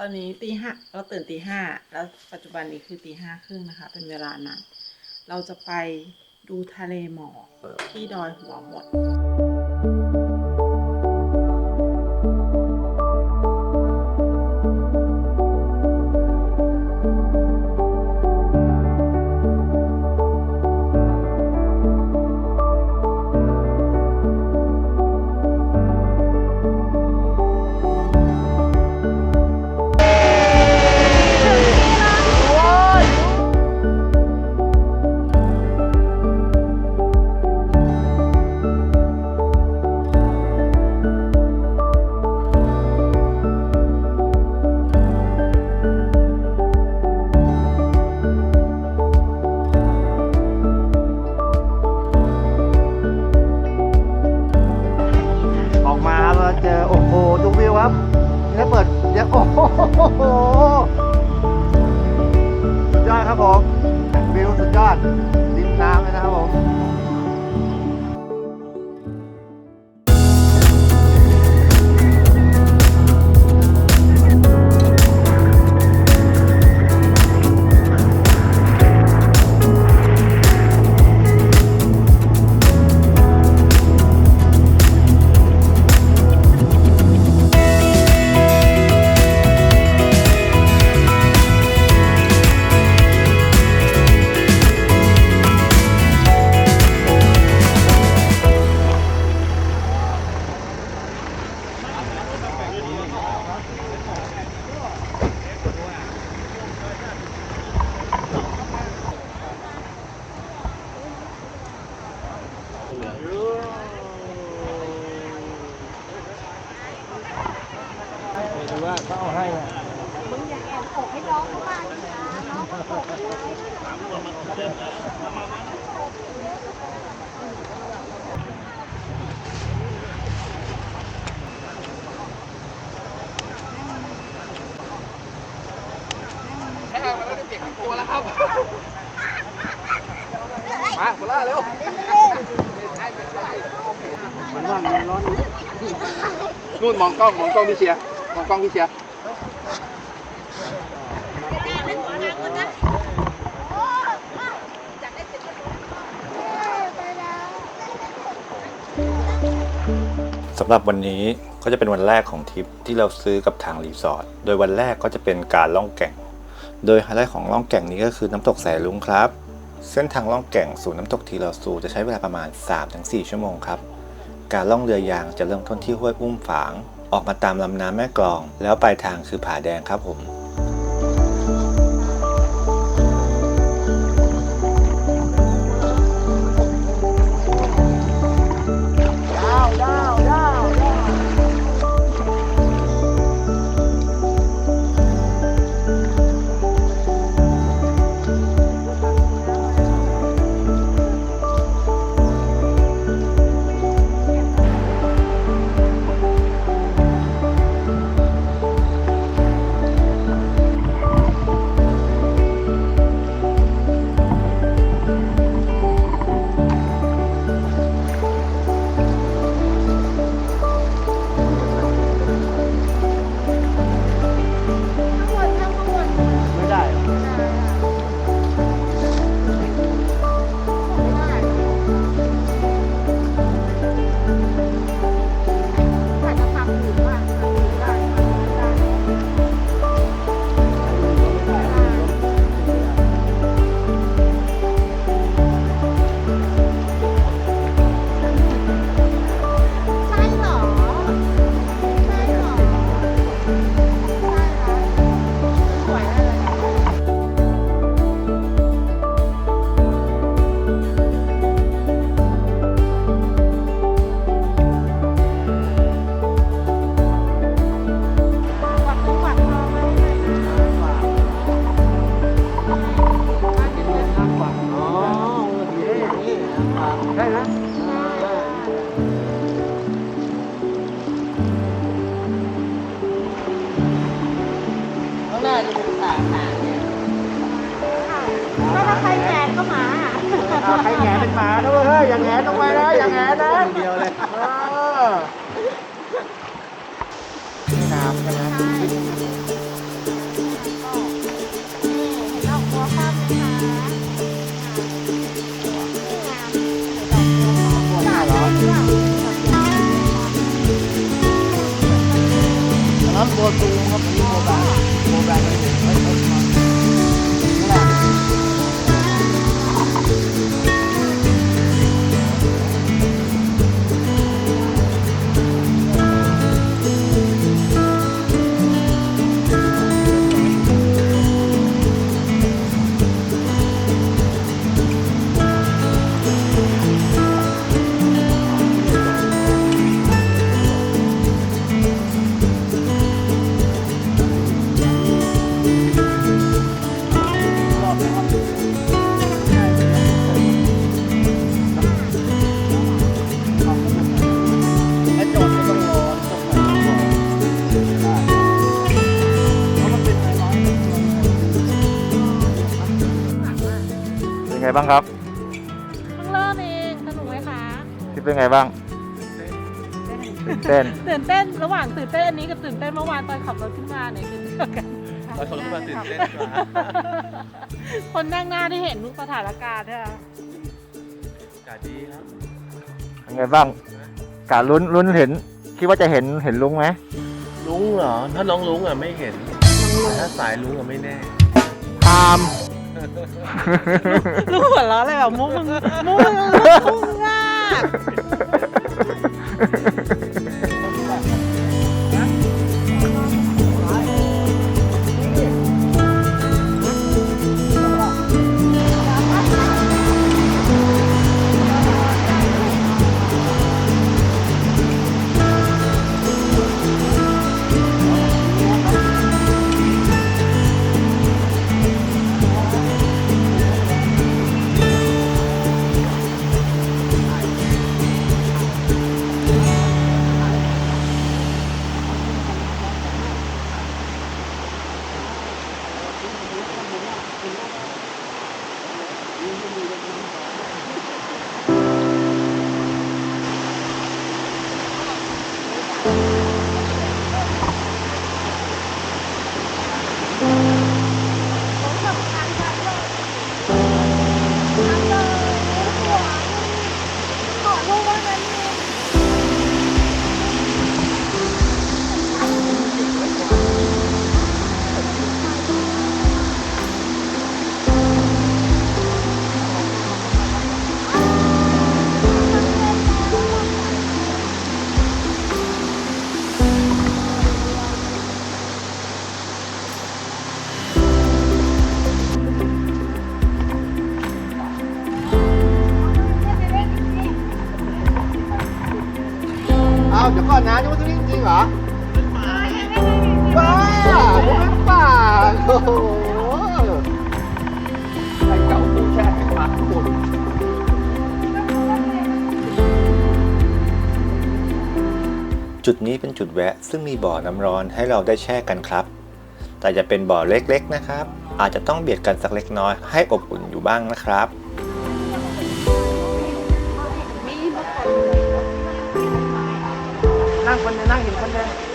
ตอนนี้ตีห้าเราตื่นตีห้าแล้วปัจจุบันนี้คือตีห้าครึ่งนะคะ เป็นเวลานั้น เราจะไปดูทะเลหมอกที่ดอยหัวหมด สุดยอดครับผมวิวสุดยอด มาโคล่าเร็วมันว่ามันร้อนนู่นมองกล้องมองกล้องพี่เชียร์มองกล้องพี่เชียร์สำหรับวันนี้ก็จะเป็นวันแรกของทริปที่เราซื้อกับทางรีสอร์ท โดยวันแรกก็จะเป็นการล่องแก่ง โดยไฮไลท์ของล่องแก่งนี้ก็คือน้ำตกสายลุงครับ เส้นทางล่องแก่งสู่น้ำตกทีลอซูจะใช้เวลาประมาณ 3-4 ชั่วโมงครับ การล่องเรือยางจะเริ่มต้นที่ห้วยอุ้มฝาง ออกมาตามลำน้ำแม่กลอง แล้วปลายทางคือผาแดงครับผม บ้างครับเพิ่งเริ่มเองสนุกไหมคะทริปเป็นไงบ้างตื่นเต้นตื่นเต้นระหว่างตื่นเต้นอันนี้กับตื่นเต้นเมื่อวานตอนขับรถขึ้นมาเนี่ยคือเดียวกันตอนขับรถขึ้นมาตื่นเต้นกว่าคนนั่งหน้าได้เห็นทุกสถานการณ์ใช่ไหมอากาศดีครับเป็นไงบ้างการลุ้นลุ้นเห็น คิดว่าจะเห็นเห็นลุงไหมลุงเหรอ ถ้าน้องลุงอะไม่เห็นแต่ถ้าสายลุงอะไม่แน่ตาม ลูกหัวเราะอะไรแบบมุกมึงมุกมึงมุกมาก เหรอบ้าผมเป็นป่าโอ้โหไอ้เก่าตู้แช่มาหมดจุดนี้เป็นจุดแวะซึ่งมีบ่อน้ำร้อนให้เราได้แช่กันครับ แต่จะเป็นบ่อเล็กๆนะครับ อาจจะต้องเบียดกันสักเล็กน้อยให้อบอุ่นอยู่บ้างนะครับ นั่งคนเดียวนั่งเห็นคนเดิน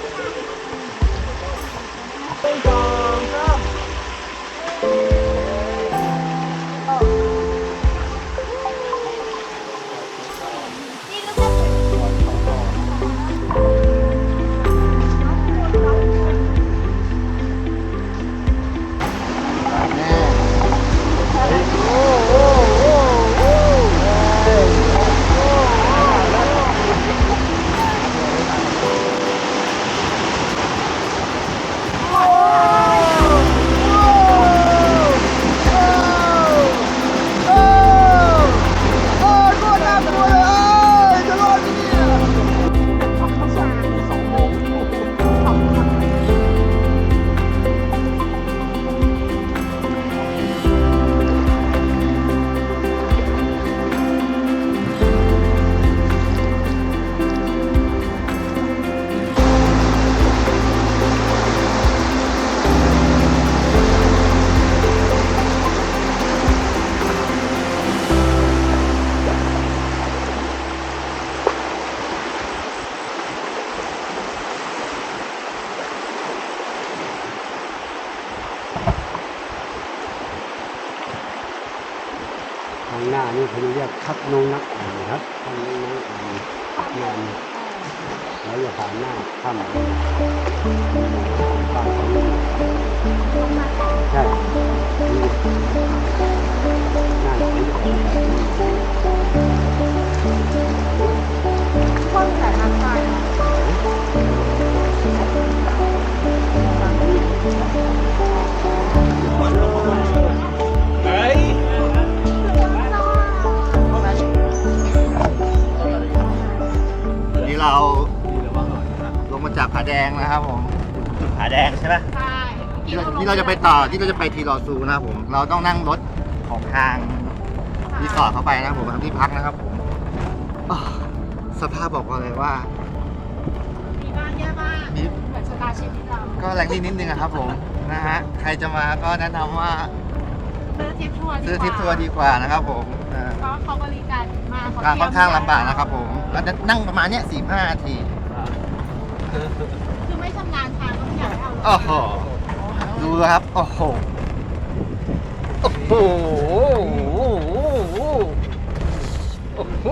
เราลงมาจากผาแดงนะครับผมผาแดงใช่ไหมใช่ที่เราที่เราจะไปต่อที่เราจะไปทีรอซูนะครับผมเราต้องนั่งรถของทางรีสอร์ทเข้าไปนะครับผมทางที่พักนะครับผมอ้าวสภาพบอกว่าเลยว่า มีบ้านแย่บ้านมีเหมือนชะตาชีวิตเราก็แรงนิดนิดนึงอะครับผมนะฮะใครจะมาก็แนะนำว่าซื้อทริปทัวร์ดีกว่าซื้อทริปทัวร์ดีกว่านะครับผมอ่า เพราะเขาบริการมากทางค่อนข้างลำบากนะครับผมเราจะนั่งประมาณเนี้ยสี่ห้านาทีคือไม่ชำนาญทางก็ไม่อยากให้เอารถโอ้โหดูครับโอ้โหโอ้โหโอ้โห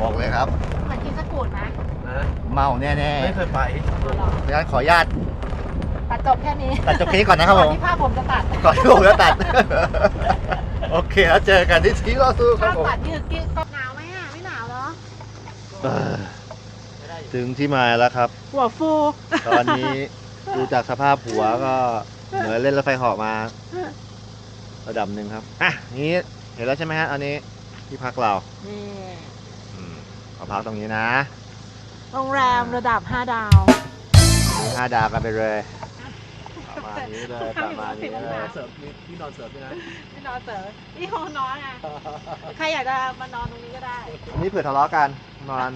บอกเลยครับ เหมือนกินสกูดนะนะเมาแน่ไม่เคยไปเอาหรอๆดังนั้นขออนุญาตตัดจบแค่นี้ตัดจบคลิปก่อนนะครับผก่อนมที่ภาพผมจะตัดก่อนที่ผมจะตัด โอเคแล้วเจอกันที่ทีรอซูครัภาบพผม ตัดยืดกิ๊กก็หนาวไหมอะ ไม่หนาวเหรอ เออถึงที่มาแล้วครับ หัวฟู ตอนนี้ ดูจากสภาพหัวก็เหมือนเล่นรถไฟเหาะมา ระดับหนึ่งครับ อะ นี้เห็นแล้วใช่ไหมฮะอันนี้ที่พักเรา นี่อืมขอพักตรงนี้นะโรงแรมระดับ 5 ดาวมีห้าดาวกันไปเลย ประมาณนี้เลยประมาณนี้เลย เสิร์ฟมีที่นอนเสิร์ฟด้วยนะ ไม่นอนเสริมนี่ห้องนอนไงใครอยากจะมานอนตรงนี้ก็ได้อันนี้เผื่อทะเลาะกันนอน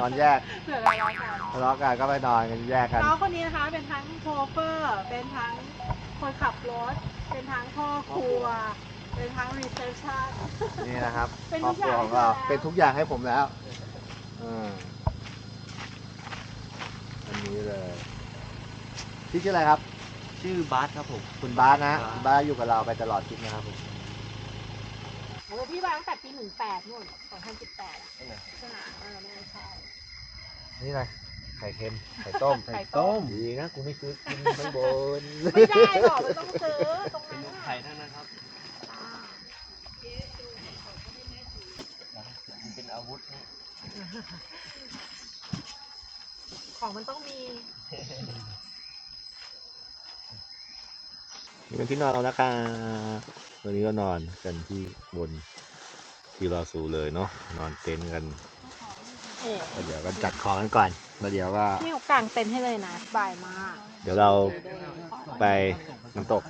นอนแยกเผื่อเราร้อนกันทะเลาะกันก็ไปนอนกันแยกกัน น้องคนนี้นะคะเป็นทั้งโชเฟอร์ เป็นทั้งคนขับรถ เป็นทั้งพ่อครัว เป็นทั้งรีเซพชัน นี่นะครับเป็นครทุอบกครัวอย่างของเราให้แล้ว เป็นทุกอย่างให้ผมแล้วอืมอันนี้เลยพี่ชื่ออะไรครับ ชื่อบาสครับผม คุณบาสนะคุณบาสอยู่กับเราไปตลอดทริปนะครับผมโอ้ยพี่มาตั้งแต่ปีหนึ่งแปดนู่นสองพันสิบแปดอะใช่ไหมเออไม่ใช่ นี่อะไรไข่เค็มไข่ต้มไข่ต้ม ดีนะกูไม่ซื้อกินข้างบนไม่ได้หรอกมันต้องซื้อตรงนั้นอะไข่ทั้งนั้นครับอ่าเป็นอาวุธนี่ของมันต้องมี นี่เป็นที่นอนเรานะครับวันนี้ก็นอนกันที่บนทีรอซูเลยเนาะนอนเต็นท์กันเอ๊ะแล้วเดี๋ยวก็จัดของกันก่อนแล้วเดี๋ยวก็นี่เขากางเต็นท์ให้เลยนะสบายมากเดี๋ยวเราไปน้ำตก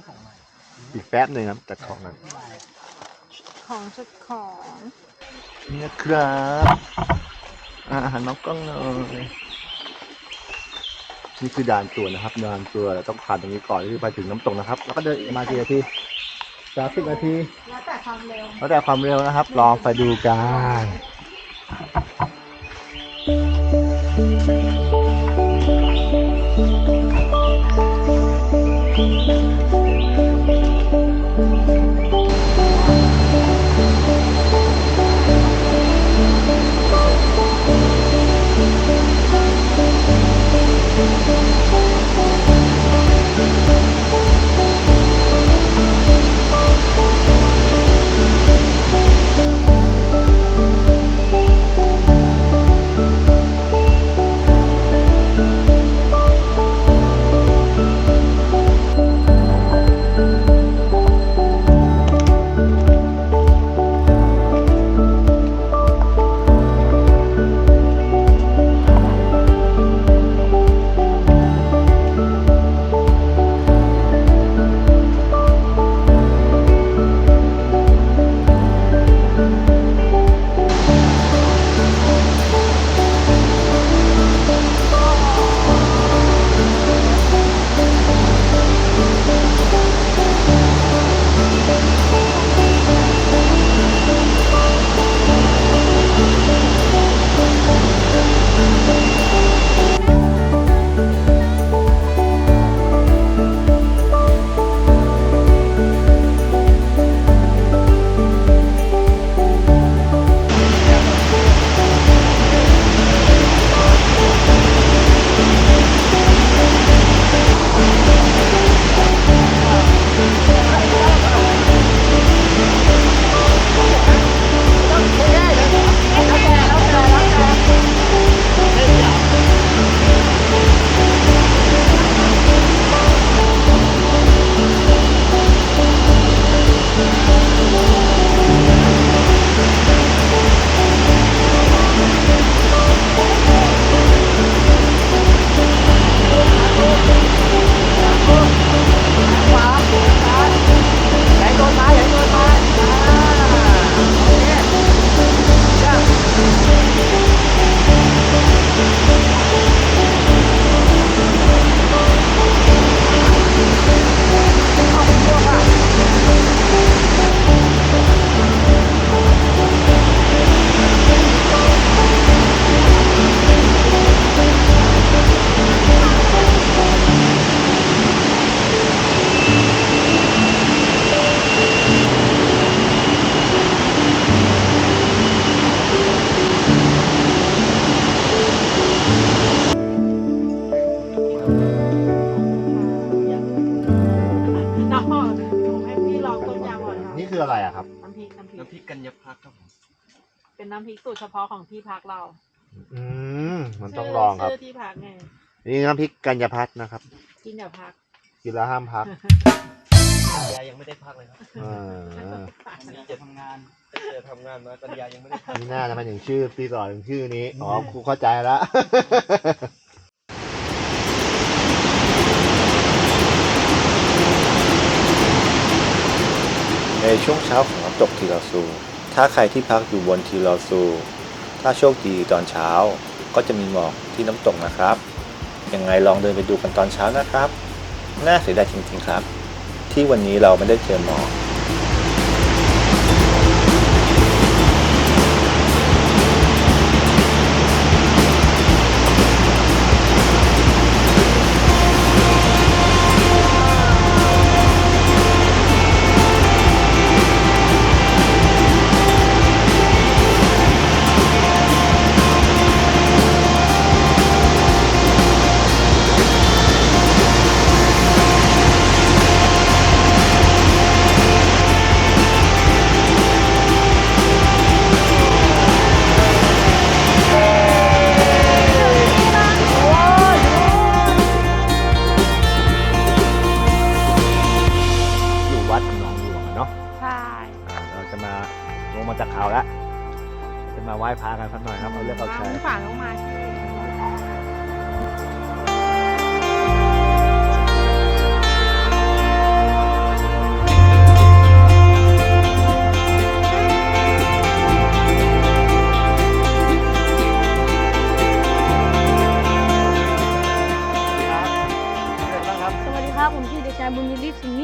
อีกแป๊บหนึ่งครับจัดของกันของชุดของนี่นะครับอาหารน้องกล้องหน่อย นี่คือด่านตัวนะครับด่านตัวเราต้องผ่านตรงนี้ก่อนที่จะไปถึงน้ำตกนะครับ แล้วก็เดินอีกมากี่นาทีสามสิบนาที แล้วแต่ความเร็ว แล้วแต่ความเร็วนะครับ ลองไปดูกัน ที่พักเราอืมมันต้องชื่ลองครับ ชื่อที่พักไงนี่น้ำพริกกัญญาพัฒน์นะครับกินอย่าพักกินแล้วห้ามพักยายยังไม่ได้พักเลยครับเออนี่จะทำงานจะทำงานมากัญญายังไม่ได้พักนี่น่าจะมาถึงชื่อรีสอร์ทถึงชื่อนี้อ๋อครูเข้าใจแล้ว ในช่วงเช้าของน้ำตกทีลอซู ถ้าใครที่พักอยู่บนทีลอซู ถ้าโชคดีตอนเช้าก็จะมีหมอกที่น้ำตกนะครับ ยังไงลองเดินไปดูกันตอนเช้านะครับ น่าเสียดายจริงๆครับ ที่วันนี้เราไม่ได้เจอหมอก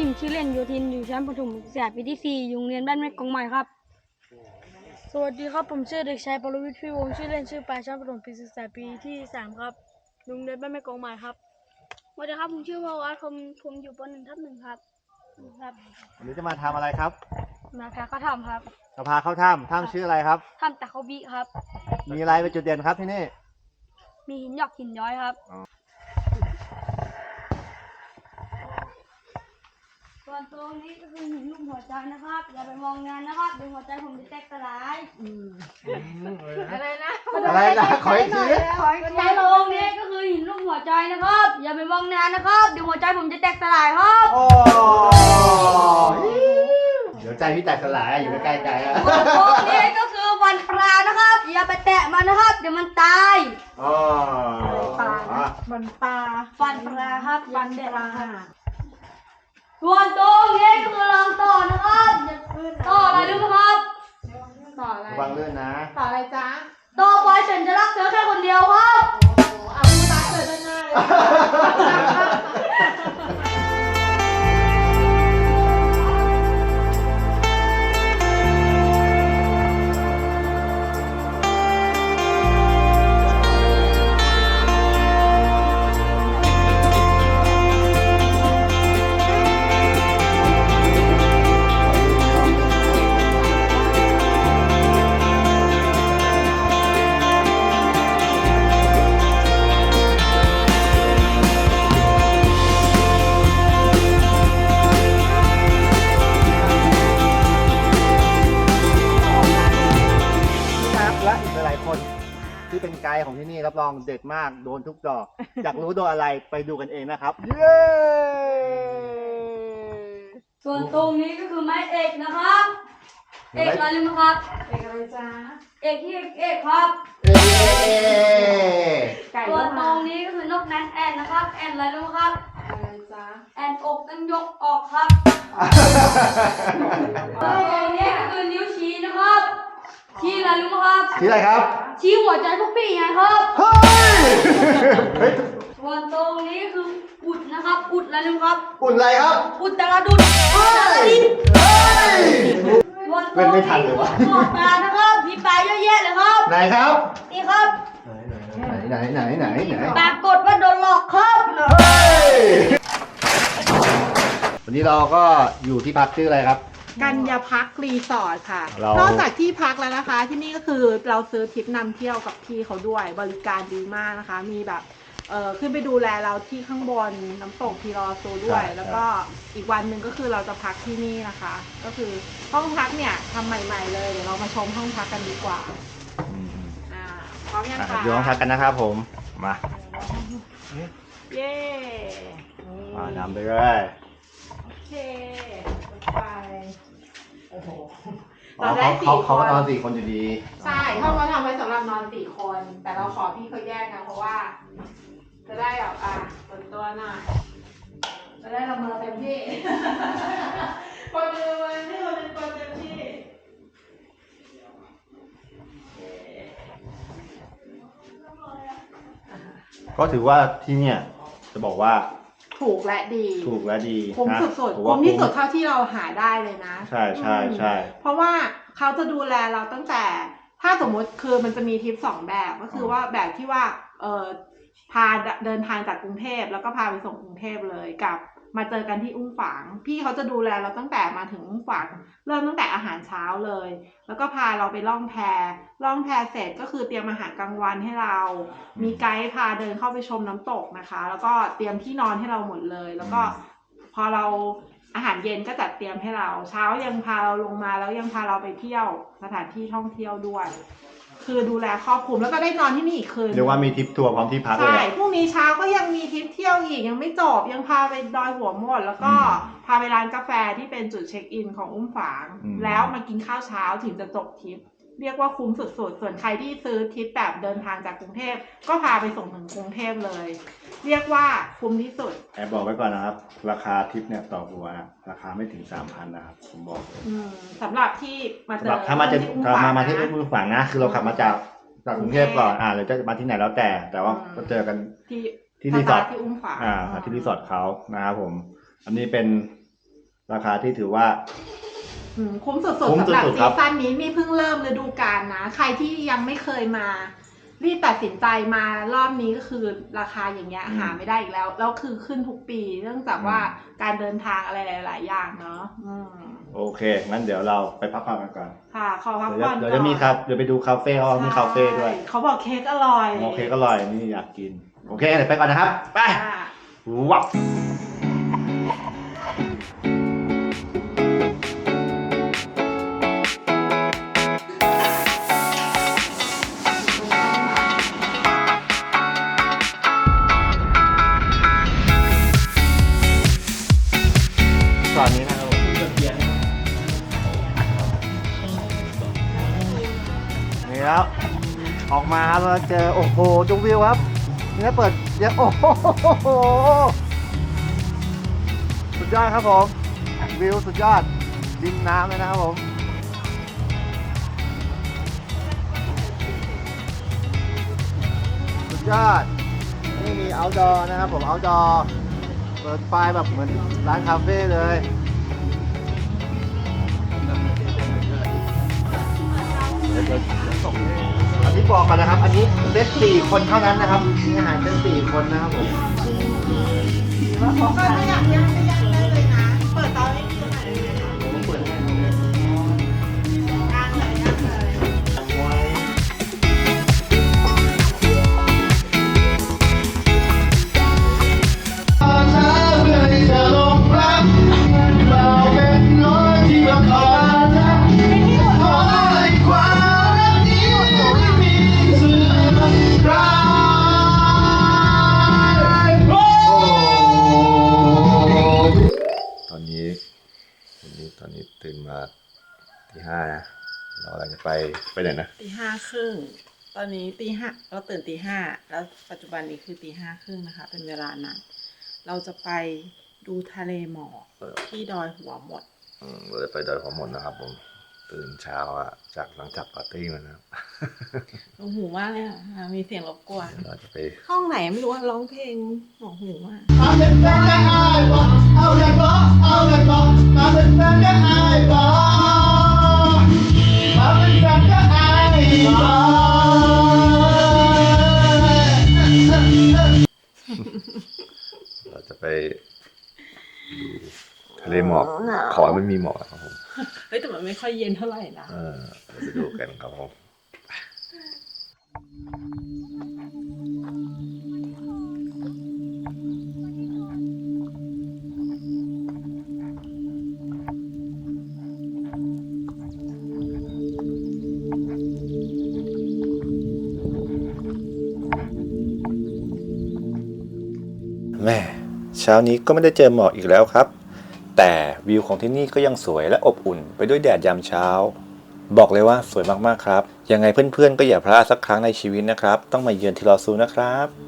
นิ่มชื่อเล่นโยธินอยู่ชั้นประถมศึกษาปีที่4อยู่โรงเรียนบ้านแม่กองใหม่ครับ สวัสดีครับผมชื่อเด็กชายปรวิทย์พิวงศ์ชื่อเล่นชื่อปายชั้นประถมปีศึกษาปีที่3ครับโรงเรียนบ้านแม่กองใหม่ครับสวัสดีครับผมชื่อวาวัฒน์ผมผมอยู่ป .1 ทับหนึ่งครับครับ วันนี้จะมาทำอะไรครับ มาแพ้ก็ทำครับจะพาเข้าถ้ำถ้ำชื่ออะไรครับ ทำตะเขาบีครับ มีอะไรเป็นจุดเด่นครับที่นี่ มีหินหยอกหินย้อยครับ ส่วนตรงนี้ก็คือหินลูกหัวใจนะครับ อย่าไปมองงานนะครับเดี๋ยวหัวใจผมจะแตกสลายอะไรนะอะไรนะขออีกทีในโรงนี้ก็คือหินลูกหัวใจนะครับ อย่าไปมองนานนะครับเดี๋ยวหัวใจผมจะแตกสลายครับโอ้เดี๋ยวใจพี่แตกสลายอยู่ใกล้ๆอะส่วนตรงนี้ก็คือฟันปลานะครับ อย่าไปแตะมันนะครับ เดี๋ยวมันตายอ๋อปลานะมันปลาฟันปลาครับอย่าฟันแตะปลานะครับ ส่วนตรงนี้ก็คือรองต่อนะครับอย่าต่ออะไรรู้ไหมครับ ต่ออะไรระวังเลื่อนนะต่ออะไรจ๊ะต่อไปฉันจะรักเธอแค่คนเดียวครับ เอาพูดรักเธอด้านหน้าเลย ที่เป็นไกด์ของที่นี่รับรองเด็ดมากโดนทุกดอก อยากรู้โดนอะไรไปดูกันเองนะครับ เย้ส่วนตรงนี้ก็คือไม้เอกนะครับ เอกอะไรรู้ไหมครับ เอกอะไรจ๊ะเอกที่เอกเอกครับเอ๊ะไก่ส่ลูวนกตมารงนี้ก็คือนกนั้นแอนนะครับ แอนอะไรรู้ไหมครับ อะไรจ๊ะแอนอกนั้นยกออกครับส่วนตรงนี้ก็คือนิ้วชี้นะครับ ชี้อะไรรู้ไหมครับชื่ออะไรครับ ชี้หัวใจพวกพี่ไงครับเฮ้ยเฮ้ยส่วนตรงนี้คืออุดนะครับอุดอะไรรู้ไหมครับ อุ่นอะไรครับ อุดตรดุดอุตรดิตถ์เฮ้ย ส่วนตเล่รงนไม่นี้ทันเลยวะคือขอบปลานะครับมีปลาเยอะแยะเลยครับไหนครับ นี่ครับไหนไหนไหนไหนไหนปรากฏว่าโดนหลอกครับเฮ้ยวันนี้เราก็อยู่ที่พักชื่ออะไรครับ กัญญาพักรีสอร์ทค่ะ เรานอกจากที่พักแล้วนะคะ ที่นี่ก็คือเราซื้อทริปนำเที่ยวกับพี่เขาด้วยบริการดีมากนะคะ มีแบบเอ่อขึ้นไปดูแลเราที่ข้างบนน้ำตกทีรอซูด้วย ใช่ แล้วก็อีกวันหนึ่งก็คือเราจะพักที่นี่นะคะ ก็คือห้องพักเนี่ยทำใหม่ ๆ เลยเดี๋ยวเรามาชมห้องพักกันดีกว่าอืมอ่าพร้อมยังอะคะดูห้องพักกันนะครับผม มาเย้มานำไปเลย โอเคไปโอ้โหอ๋อเราได้เขาสี่เขาคเขานก็นอนสี่คนอยู่ดีใช่ห้องเราทำไว้สำหรับนอนสี่คน แต่เราขอพี่เขาแยกนะเพราะว่า จะได้แบบอะส่วนตัวหน่อยจะได้ละเมอเต็มที่ คนหนึงละเมอเต็มที่คนหนึงคนเต็มที่ก็ถือว่าที่เนี่ยจะบอกว่า ถูกและดี ถูกและดีคุ้มนะสุดถืๆอว่าคุ้มที่สุดเท่าที่เราหาได้เลยนะใช่ใช่ใช่อืมเพราะว่าเขาจะดูแลเราตั้งแต่ ถ้าสมมุติคือมันจะมีทริปสองแบบก็คือว่าแบบที่ว่าเออพาเดินทางจากกรุงเทพแล้วก็พาไปส่งกรุงเทพเลยกับ มาเจอกันที่อุ้งฝาง พี่เขาจะดูแลเราตั้งแต่มาถึงอุ้งฝาง เริ่มตั้งแต่อาหารเช้าเลย แล้วก็พาเราไปล่องแพล่องแพเสร็จก็คือเตรียมอาหารกลางวันให้เรา มีไกด์พาเดินเข้าไปชมน้ำตกนะคะ แล้วก็เตรียมที่นอนให้เราหมดเลย แล้วก็พอเราอาหารเย็นก็จัดเตรียมให้เรา เช้ายังพาเราลงมาแล้วยังพาเราไปเที่ยวสถานที่ท่องเที่ยวด้วย คือดูแลครอบคลุมแล้วก็ได้นอนที่นี่อีกคืนเรียกว่ามีทริปทัวร์พร้อมที่พักเลยใช่อะพรุ่งนี้เช้าก็ยังมีทริปเที่ยวอีกยังไม่จบยังพาไปดอยหัวหมด แล้วก็อืมพาไปร้านกาแฟที่เป็นจุดเช็คอินของอุ้มฝางอืมแล้วมากินข้าวเช้าถึงจะจบทริป เรียกว่าคุ้มสุดๆ ส่วนใครที่ซื้อทริปแบบเดินทางจากกรุงเทพ ก็พาไปส่งถึงกรุงเทพเลย เรียกว่าคุ้มที่สุด แอบบอกไว้ก่อนนะครับ ราคาทริปเนี่ยต่อหัวนะราคาไม่ถึงสามพันนะครับ ผมบอกเลยอืมสำหรับที่มาเจสำหอรับถ้ามาจะที่อุ้ถ้ามามาที่ฝงมือฝั่งนะ คือเราขับมาจากจากกรุงเทพก่อนอ่าหรือจะมาที่ไหนแล้วแต่ แต่ว่าอืมก็เจอกันที่ที่รีสอร์ทที่อุ้มฝางอ่าที่รีสอร์ทเขานะครับผม อันนี้เป็นราคาที่ถือว่า อืมคุ้มสุดคุ้มๆสำหรับสุดๆซีครับ ซั่นนี้นี่เพิ่งเริ่มฤดูกาลนะ ใครที่ยังไม่เคยมา รีบตัดสินใจมารอบนี้ก็คือราคาอย่างเงี้ยหาไม่ได้อีกแล้ว แล้วคือขึ้นทุกปีเนื่องจากว่าการเดินทางอะไรหลาย ๆ อย่างเนาะอืมโอเค งั้นเดี๋ยวเราไปพักผ่อนกันก่อน ค่ะขอพักเดี๋ยวผ่อนเดี๋ยวก่จะอนมีครับเดี๋ยวไปดูคาเฟ่เขามีคาเฟ่ด้วย ใช่เขาบอกเค้กอร่อยโอเคก็อร่อยนี่อยากกิน โอเคเดี๋ยวไปก่อนนะครับ ไปค่ะ วับ วิวครับนี่ถ้าเปิดเดี๋ยโอ้โหสุดยอดครับผม วิวสุดยอดดินน้ำเลยนะครับผมสุดยอดนี่มี outdoor นะครับผม outdoor เปิดไฟแบบเหมือนร้านคาเฟ่เลยอัน นี้บอกกันนะครับ อันนี้เซตสี่คนเท่านั้นนะครับมีอาหารเซตสี่คนนะครับผมก็ถ้าอยากย่างก็ย่าง เรากำลังจะไปไปไหนนะตีห้าครึ่งตอนนี้ตีห้าเราตื่นตีห้าแล้วปัจจุบันนี้คือตีห้าครึ่งนะคะ เป็นเวลานั้น เราจะไปดูทะเลหมอกเออที่ดอยหัวหมดอืมเราจะไปดอยหัวหมดนะครับผมตื่นเช้าอะจากหลังจากปาร์ตี้มานะครับหนวกหูมากเลยค่ะมีเสียงรบกวนเดี๋ยวเราจะไปห้องไหนไม่รู้ว่าร้องเพลงหนวกหูมากเราจะไปดูทะเลหมอก ขอให้มันมีหมอกนะครับผมเฮ้ยแต่มันไม่ค่อยเย็นเท่าไหร่นะ เออเราไปดูกันครับผม ช้านี้ก็ไม่ได้เจอหมอกอีกแล้วครับ แต่วิวของที่นี่ก็ยังสวยและอบอุ่นไปด้วยแดดยามเช้า บอกเลยว่าสวยมากๆครับ ยังไงเพื่อนๆก็อย่าพลาดสักครั้งในชีวิตนะครับ ต้องมาเยือนทีลอซูนะครับ